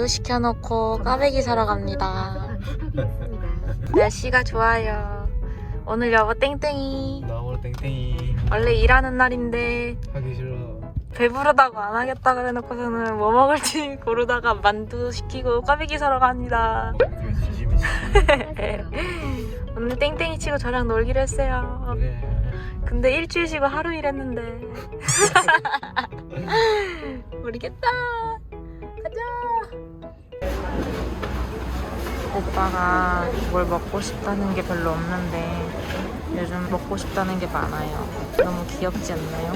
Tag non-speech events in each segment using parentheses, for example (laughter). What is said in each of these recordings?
만두 시켜놓고 까베기 사러 갑니다. 날씨가 좋아요. 오늘 여보 땡땡이. 나 오늘 땡땡이 원래 일하는 날인데 하기 싫어. 배부르다고 안 하겠다 그래놓고서는 뭐 먹을지 (laughs) 고르다가 만두 시키고 까베기 사러 갑니다. 진심이지. (laughs) 오늘 땡땡이 치고 저랑 놀기로 했어요. 그래. 근데 일주일 쉬고 하루 일했는데. (laughs) 모르겠다. 오빠가 뭘 먹고 싶다는 게 별로 없는데 요즘 먹고 싶다는 게 많아요. 너무 귀엽지 않나요?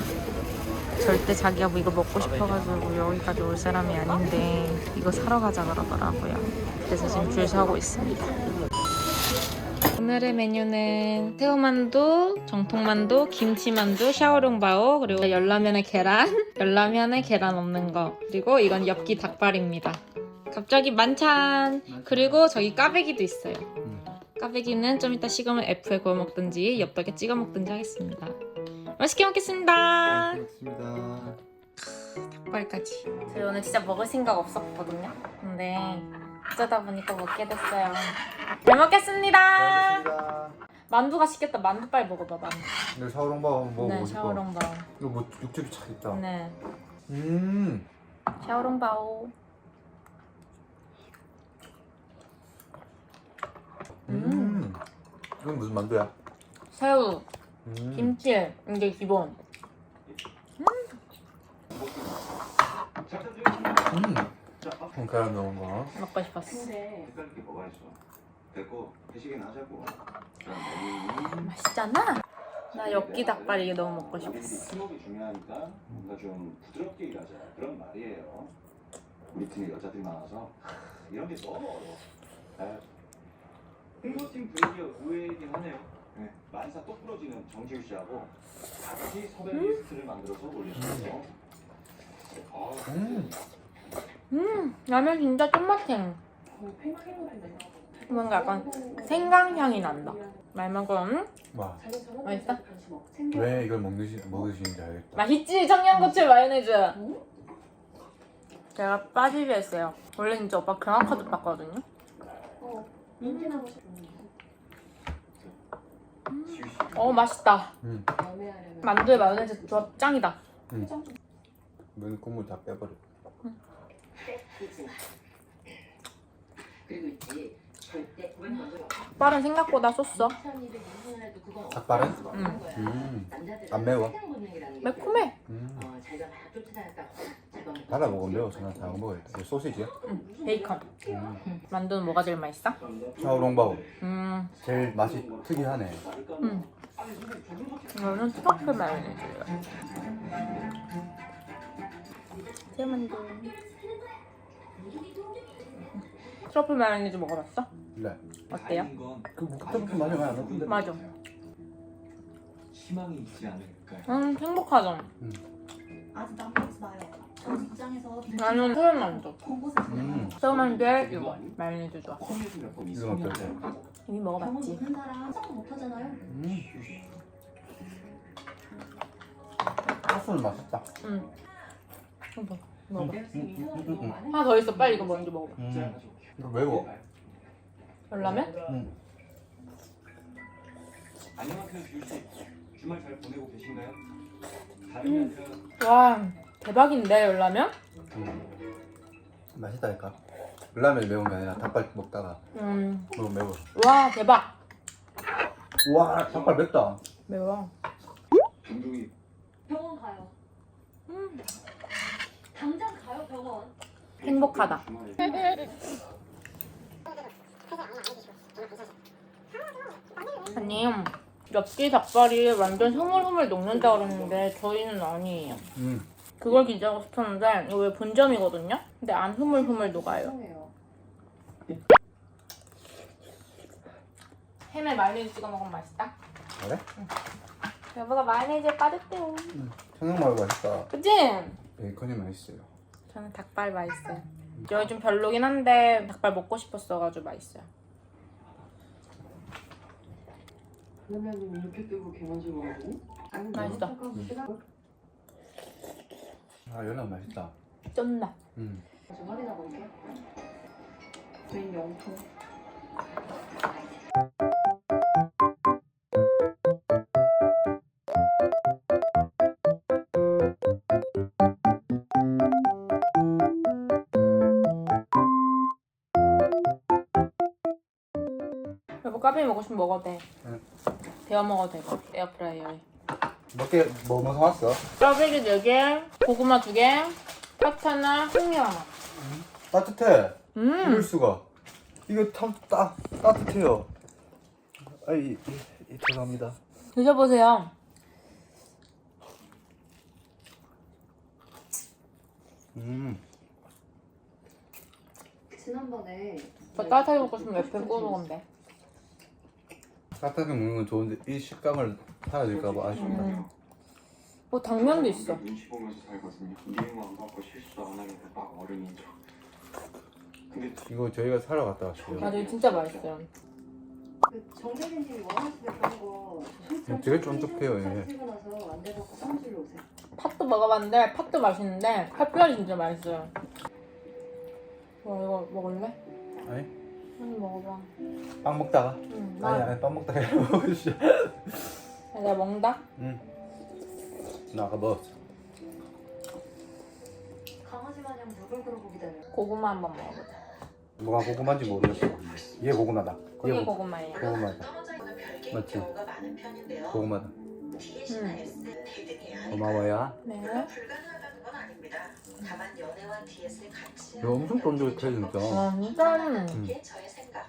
절대 자기가 뭐 이거 먹고 싶어가지고 여기까지 올 사람이 아닌데 이거 사러 가자 그러더라고요. 그래서 지금 줄 서고 있습니다. 오늘의 메뉴는 새우만두, 정통만두, 김치만두, 샤오롱바오 그리고 열라면에 계란, (laughs) 열라면에 계란 없는 거 그리고 이건 엽기 닭발입니다. 갑자기 만찬 그리고 저기 까베기도 있어요. 까베기는 좀 이따 식으면 F에 구워 먹든지 엽떡에 찍어 먹든지 하겠습니다. 맛있게 먹겠습니다. 그렇습니다. 닭발까지. 저희 오늘 진짜 먹을 생각 없었거든요. 근데 어쩌다 보니까 먹게 됐어요. 잘 먹겠습니다. 고맙습니다. 만두가 시켰다. 만두 빨리 먹어봐. 만두. 내 샤오롱바오 먹어보고 네. 샤오롱바오. 이거 뭐 육즙이 착 있다. 네, 음. 샤오롱바오. 음. 이건 무슨 만두야? 새우, 음. 김치 이게 기본. 음. 손가락 넣은 거. 먹고 싶었어. 게? 됐고 회식이나 하자고. 맛있잖아. 나 엽기 닭발 이게 너무 먹고 싶었어. 팀워크 중요하니까 뭔가 좀 부드럽게 일하자 그런 말이에요. 우리 팀에 여자들이 많아서 이런 게 너무 어려워. 아유, 홍보팀 분위기가 의외이긴 하네요. 네, 만사 똑 부러지는 정지우 씨하고 같이 섭외 리스트를 만들어서 올려주세요. 아, 음. 음, 라면 진짜 쫀맛해. 뭔가 약간 생강향이 난다. 말 먹음. 와. 맛있어? 왜 이걸 먹는지 먹으시는지 알겠다. 맛있지? 청양고추 마요네즈. 제가 빠지게 했어요. 원래 진짜 오빠 경악카드 봤거든요. 지우 씨. 어 맛있다. 음. 만두에 마요네즈 조합 짱이다. 면 국물 다 빼버려. 그리고 있지 닭발은 생각보다 쏟어. 닭발은? 음. 음. 남자들은 안 매워? 매콤해. 음. 어, 달아 먹으면 매워. 저는 다 먹어야겠다. 이거 소시지야? 음. 베이컨. 음. 음. 만두는 뭐가 제일 맛있어? 샤오롱바오. 음. 제일 맛이 특이하네. 음. 이거는 트러플 마요네즈예요. 새만두. 트러플 마요네즈 먹어봤어? 네. 어때요? 그 그때부터 많이 많이 안 넣던데. 맞아. 희망이 있지 않을까요? 음 행복하죠. 아직 남겨지 마요. 저 직장에서 나는. 권고사실 음. 새우만두에 이거 마요네즈 좋아. 이건 어떨지? 이미 먹어봤지. 사람 못하잖아요. 음. 소스는 맛있다. 응. 이거 먹어봐. 음, 음, 음, 음. 하나 더 있어. 빨리 이거 먼저 먹어봐. 음. 이거 매워. 열라면? 음. 안녕하세요 지우 씨. 주말 잘 보내고 계신가요? 다른 그와 대박인데 열라면? 맛있다니까. 라면 매운 게 아니라 닭발 먹다가 음. 너무 매워. 와 대박. 와 닭발 맵다. 매워. 감독이 병원 가요. 음. 당장 가요 병원. 행복하다. 아니 엽기 닭발이 완전 흐물흐물 녹는다 그러는데 저희는 아니에요. 음. 그걸 기대하고 싶었는데 이거 왜 본점이거든요? 근데 안 흐물흐물 녹아요. 햄에 마요네즈 찍어 먹으면 맛있다. 그래? 여보가 마요네즈에 빠졌대요. 음. 청양 마요 맛있다. 그치? 베이컨이 맛있어요. 저는 닭발 맛있어요. 여기 좀 별로긴 한데 닭발 먹고 싶었어가지고 맛있어요. 그러면 이렇게 뜨고 개만지 먹어도 맛있어. 아 연어 맛있다. 쫀다. 음. 좀 확인하고 올게. 개인 영통. 먹고 싶으면 먹어도 돼. 응. 데워 먹어도 되고 에어프라이어에. 몇 개 뭐, 뭐 사왔어? 까베기 4개, 고구마 2개, 파트 하나, 콩이 하나. 따뜻해. 음. 이럴 수가. 이거 참 따, 따뜻해요. 아이, 이, 이, 죄송합니다. 드셔보세요. 음, 지난번에 저 따뜻하게 먹고 싶으면 옆에 구워 먹으면 돼. 따뜻하게 먹는 건 좋은데 이 식감을 사라질까봐 아쉽다. 음. 뭐 당면도 있어. 눈치 보면서 살거든요. 이행 안 받고 실수도 안 하니까 막 어른인 척. 근데 이거 저희가 사러 갔다 왔어요. 맞아, 이거 진짜 맛있어요. 그 정대리님이 원하시는 거 음, 되게 쫀득해요, 얘. 고 나서 안 돼갖고 사무실로 오세요. 팥도 먹어봤는데 팥도 맛있는데 팥별이 진짜 맛있어요. 와 이거 먹을래? 아니, 한 먹어봐. 빵 먹다가. 응, 아니, 나 아니, 빵 먹다가 먹으시. 내가 먹는다. 응. 나 아까 먹었어. 강아지 마냥 물글그러고 기다려. 고구마 한번 먹어보자. 뭐가 고구마인지 모르겠어. 얘 고구마다. 얘 그게 고- 고구마예요. 고구마다. 떨어져 있는 별개의 맞지? 경우가 많은 편인데요. 고구마다. 고마워요. 네. 아닙니다. 다만 연애와 DS를 같이 이거 엄청 쫀득해 진짜. 하는 게 저의 생각.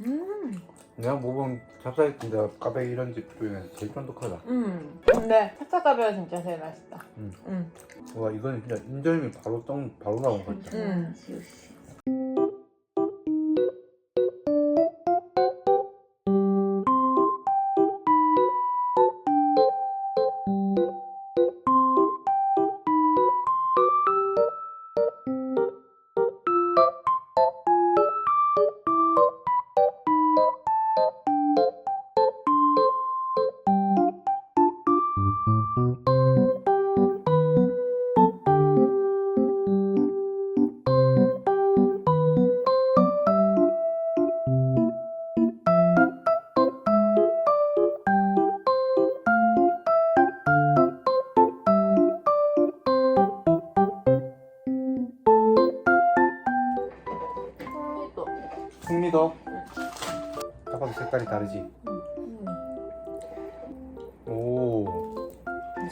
음. 내가 먹은 찹쌀인데 까베기 이런 집 중에 제일 쫀득하다. 음. 근데 찹쌀가루가 진짜 제일 맛있다. 음. 음. 와 이건 진짜 인절미 바로 떡 바로 나온 거 같다. 음. 지우 씨.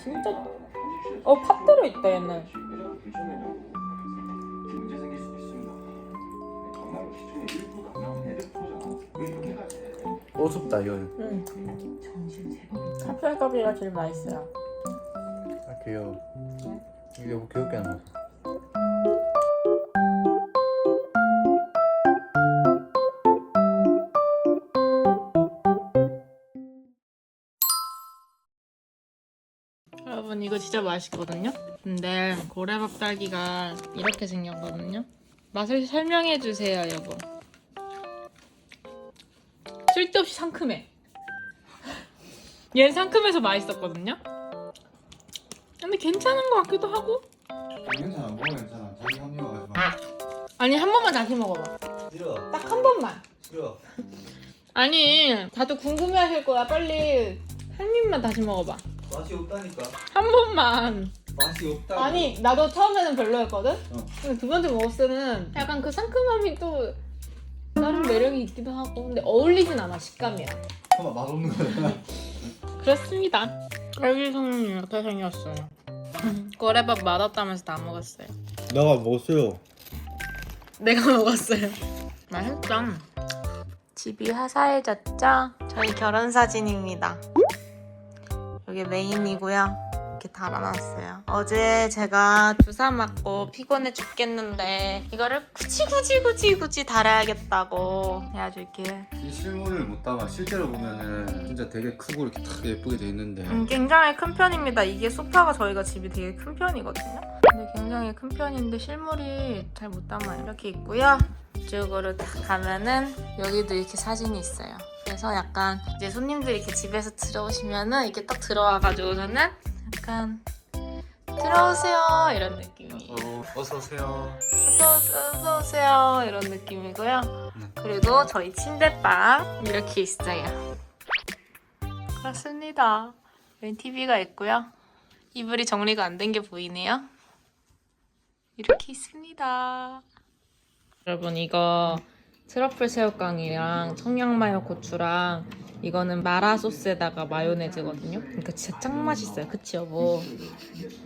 진짜. 어, 팥 들어있다, 얘는. 어둡다 이건. 음. 정신 제법. 찹쌀가루가 제일 맛있어요. 아 귀여워. 이게 뭐 귀엽게 안 나왔어. 진짜 맛있거든요. 근데 고래밥 딸기가 이렇게 생겼거든요. 맛을 설명해 주세요, 여보. 쓸데없이 상큼해. 얘는 상큼해서 맛있었거든요. 근데 괜찮은 것 같기도 하고. 괜찮아, 뭐 괜찮아. 자기 합류 와가지고. 아니 한 번만 다시 먹어봐. 싫어, 딱 한 번만. 싫어. 아니 다들 궁금해 하실 거야. 빨리 한 입만 다시 먹어봐. 맛이 없다니까. 한 번만. 맛이 없다. 아니 나도 처음에는 별로였거든. 어. 근데 두 번째 먹었을 때는 약간 그 상큼함이 또 다른 매력이 있기도 하고 근데 어울리진 않아 식감이야. 잠깐 맛없는 거야. (laughs) 그렇습니다. 딸기 손은 이렇게 생겼어요. 꼬레밥 맛없다면서 다 먹었어요. 내가 먹었어요. 내가 먹었어요. 맛있다. 집이 화사해졌죠? 저희 결혼 사진입니다. 여기 메인이고요. 이렇게 달아놨어요. 어제 제가 주사 맞고 피곤해 죽겠는데 이거를 굳이 굳이 굳이 굳이 달아야겠다고 해가지고 이렇게 이 실물을 못 담아. 실제로 보면은 진짜 되게 크고 이렇게 탁 예쁘게 돼 있는데. 음, 굉장히 큰 편입니다. 이게 소파가 저희가 집이 되게 큰 편이거든요. 근데 굉장히 큰 편인데 실물이 잘 못 담아요. 이렇게 있고요. 이쪽으로 딱 가면은 여기도 이렇게 사진이 있어요. 그래서 약간 이제 손님들이 이렇게 집에서 들어오시면은 이렇게 딱 들어와가지고서는 약간 들어오세요 이런 느낌이에요. 어, 어서 오세요. 어서, 어서 오세요 이런 느낌이고요. 그리고 저희 침대방 이렇게 있어요. 그렇습니다. 여기 TV가 있고요. 이불이 정리가 안 된 게 보이네요. 이렇게 있습니다. 여러분 이거 트러플 새우깡이랑 청양마요 고추랑 이거는 마라 소스에다가 마요네즈거든요. 그러니까 진짜 짱 맛있어요. 그치 여보?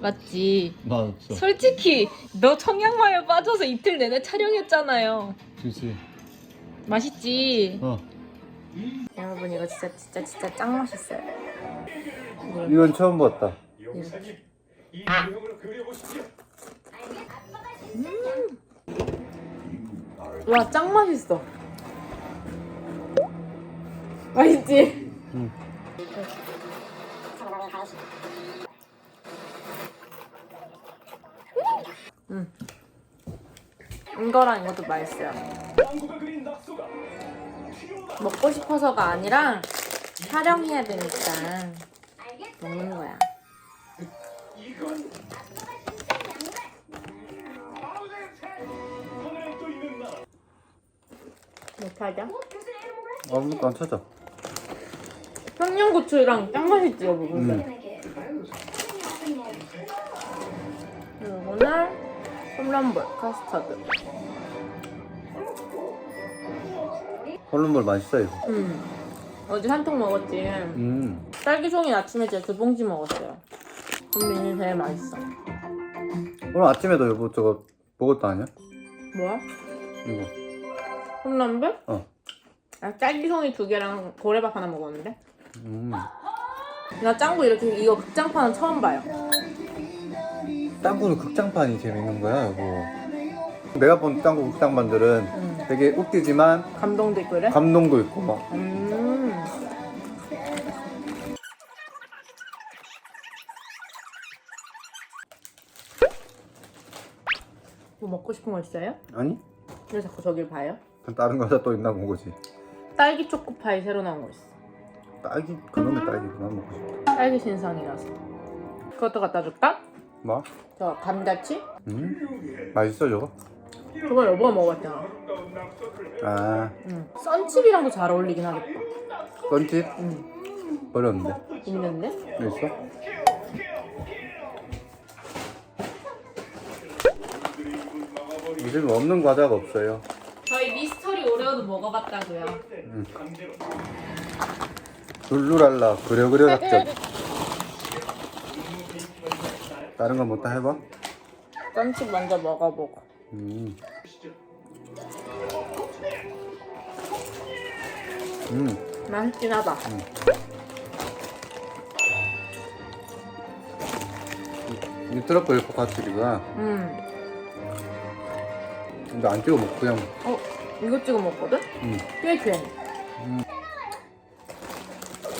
맞지? 맛없어. 솔직히 너 청양마요 빠져서 이틀 내내 촬영했잖아요. 그렇지. 맛있지? 어. 여러분 이거 진짜 진짜 진짜 짱 맛있어요. 이건 처음 봤다. 와 짱 맛있어. 맛있지? 응. 응. 이거랑 이것도 맛있어요. 먹고 싶어서가 아니라 촬영해야 되니까 먹는 거야. 못하자? 아무것도 안 찾아. 청양고추랑 짱 맛있지 여보 근데 음. 이거는 홈런볼 카스터드 콜룸볼 맛있어 이거. 음. 어제 한 통 먹었지 음. 딸기송이 아침에 제가 두 봉지 먹었어요 근데 이게 제일 맛있어 오늘 아침에도 여보 저거 먹었다 아니야? 뭐야? 이거. 홈런볼? 어. 아, 딸기송이 두 개랑 고래밥 하나 먹었는데 음. 나 짱구 이렇게 이거 극장판은 처음 봐요 짱구는 극장판이 재밌는 거야 여보. 내가 본 짱구 극장판들은 음. 되게 웃기지만 감동도 있고 그래? 감동도 있고 막. 음. 뭐 먹고 싶은 거 있어요? 아니? 왜 자꾸 저길 봐요? 다른 과자 또 있나 본 거지. 딸기 초코파이 새로 나온 거 있어. 딸기 그놈의 딸기 그만 먹고 싶어. 딸기 신상이라서. 그것도 갖다 줄까? 뭐? 저 감자칩? 음? 맛있어 저거? 그거 여보가 먹었잖아. 아 응. 썬칩이랑도 잘 어울리긴 하겠다. 썬칩? 응. 버렸는데. 있는데? 여기 있어? 요즘 없는 과자가 없어요. 저희 미스터리 오레오도 먹어봤다고요. 룰루랄라 그려 그려 작전. 다른 건 못다 해봐? 썬칩 먼저 먹어보고. 음. 음. 맛있긴 하다. 이 트러플 포카치리가 음. 근데 안 찍어 먹고 그냥 어, 이거 찍어 먹거든? 음. 꽤 괜.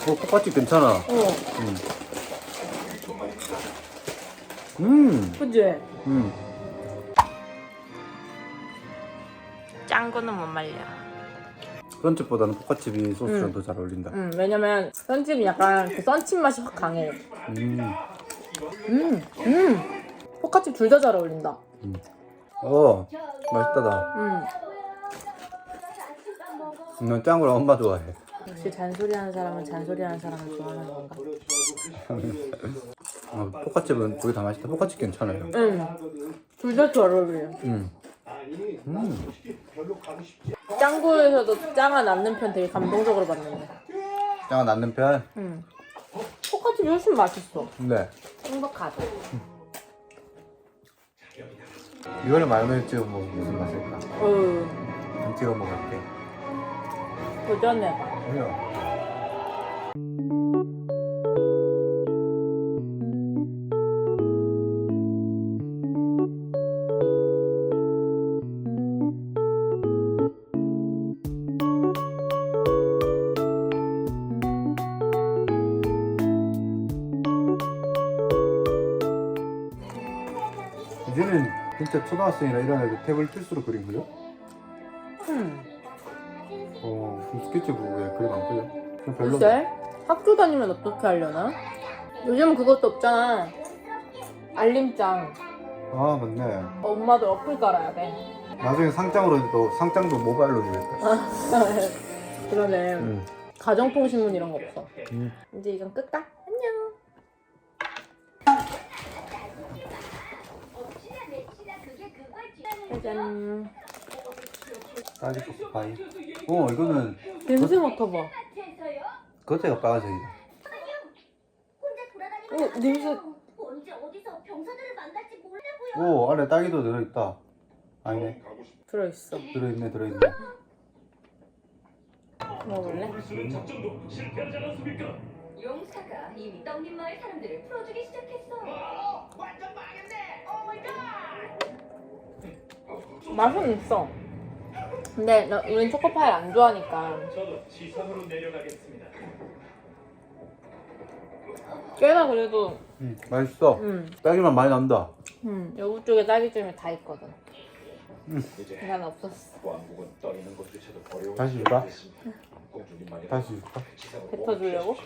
어 포카치 괜찮아. 어, 음. 음. 그지? 음. 짱구는 못 말려. 썬칩보다는 포카칩이 소스랑 음. 더잘 어울린다. 음, 왜냐면 썬칩이 약간 그 썬칩 맛이 확 강해. 음. 음, 음. 포카칩 둘 다 잘 어울린다. 어 맛있다다. 음. 난 짱구랑 엄마 좋아해. 역시 잔소리하는 사람은 잔소리하는 사람을 좋아하는 건가? 어, 포카칩은 두개 다 맛있다. 포카칩 괜찮아요. 응. 둘다잘 어울려. 음. 음. 짱구에서도 짱아 낳는 편 되게 감동적으로 봤는데. 짱아 낳는 편? 응. 포카칩이 훨씬 맛있어. 네. 행복하다. 이거를 마요네즈 찍어 먹으면 무슨 맛일까? 어우, 안 찍어 먹을게. 도전해봐. 그래요. 이제는 진짜 초등학생이나 이런 애들 탭을 필수로 그린 거요? 스케치북 왜 그림 안 그려? 그럼 별로. 글쎄, 학교 다니면 어떻게 하려나? 요즘은 그것도 없잖아. 알림장. 아 맞네. 엄마도 어플 깔아야 돼. 나중에 상장으로 또 상장도 모바일로 주겠다. (laughs) 그러네. 응. 가정통신문 이런 거 없어. 음. 이제 이건 끌까? 안녕. 짜잔. 딸기 소스 파이. 어 이거는 냄새 맡아봐. 겉에가 빨간색이다. 어, 냄새. 언제 어디서 병사들을 만날지 몰라고요. 오 안에 딸기도 들어있다. 아니네. 들어있어. 들어있네 들어있네. 먹어볼래? 용사가 이미 떡잎 마을 사람들을 풀어주기 시작했어. 맛은 있어. 근데 나, 우린 초코파이 안 좋아하니까 저도 지상으로 내려가겠습니다. 꽤나 그래도 음 맛있어. 음, 딸기만 많이 난다. 음 여기 쪽에 딸기잼이 다 있거든. 이제 난 없었어. 왕국은 떠있는 것조차도 어려운 다시 줄까? 다시 줄까? 뱉어주려고?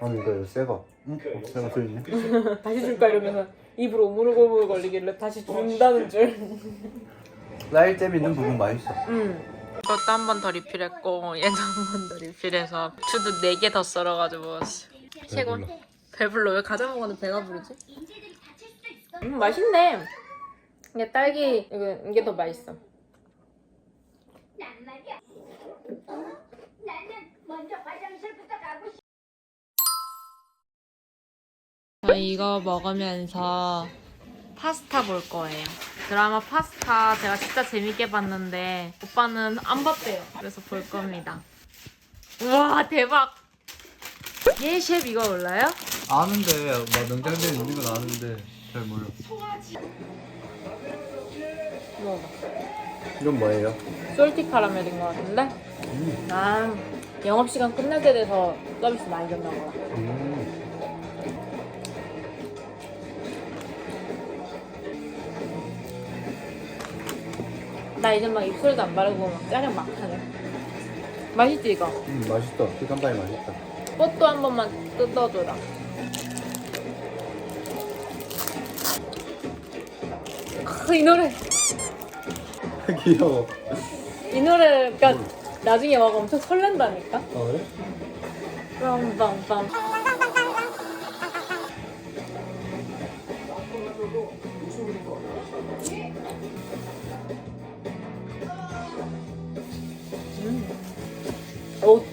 아니 이거 새거. 응? 어, 새거 들있네. (laughs) 다시 줄까 이러면서 입으로 오물오물 걸리길래 다시 준다는 줄. (laughs) 딸잼 있는 부분 맛있어. 음. 이것도 한 번 더 리필했고 얘도 한 번 더 리필해서 주도 4개 더 썰어가지고 최고. 배불러. 배불러 왜 과자 먹었는데 배가 부르지? 음 맛있네. 이게 딸기 이게, 이게 더 맛있어. 싶어. 저희 이거 먹으면서 파스타 볼 거예요. 드라마 파스타 제가 진짜 재밌게 봤는데 오빠는 안 봤대요. 그래서 볼 겁니다. 우와 대박! 예 셰프 이거 몰라요? 아는데 막 냉장고에 있는 건 아는데 잘 몰라. 이건 뭐예요? 솔티 카라멜인 것 같은데? 음. 아 영업시간 끝날 때 돼서 서비스 많이 줬나 보다. 음. 나 이제 막 입술도 안 바르고 막 짜장 막 하네. 맛있지 이거? 음 맛있다. 피칸바이 맛있다. 꽃도 한 번만 뜯어줘라. 크, 이 노래 (laughs) 귀여워. 이 노래가 나중에 막 엄청 설렌다니까? 어 그래? 빵빵빵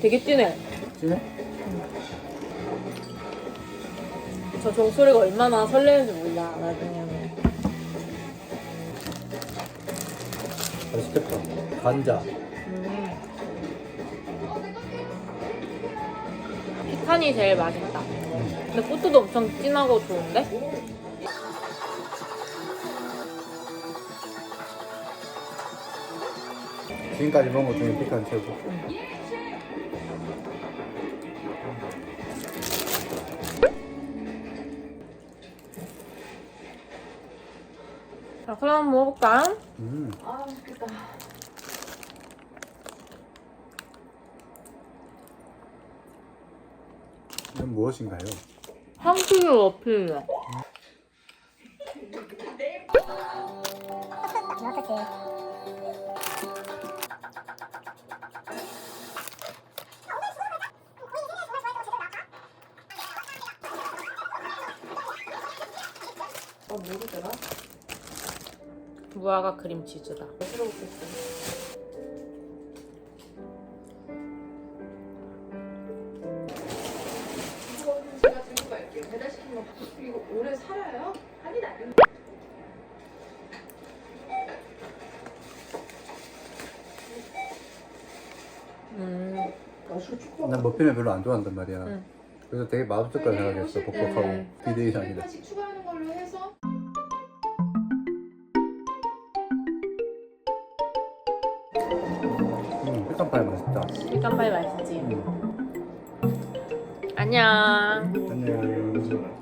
되게 진해 진해? 저 종소리가 얼마나 설레는지 몰라 나중에는 맛있겠다. 감자. 음. 피칸이 제일 맛있다 근데 포트도 엄청 진하고 좋은데? 지금까지 먹은 것 중에 피칸 최고. 그럼 한번 먹어볼까? 음. 아 맛있겠다. 이건 무엇인가요? 향수를 어필해 어 모르더라. 무화과 크림치즈다 이거는 제가 들고 갈게요. 배달시킨 거 이거 오래 살아요? 아니 나 음. 난 머핀을 별로 안 좋아한단 말이야. 응. 그래서 되게 맛없을 거라 생각했어. 뻑뻑하고 음. 비대위. 하나씩 추가 피칸파이 맛있지? 음. 안녕 안녕. 음.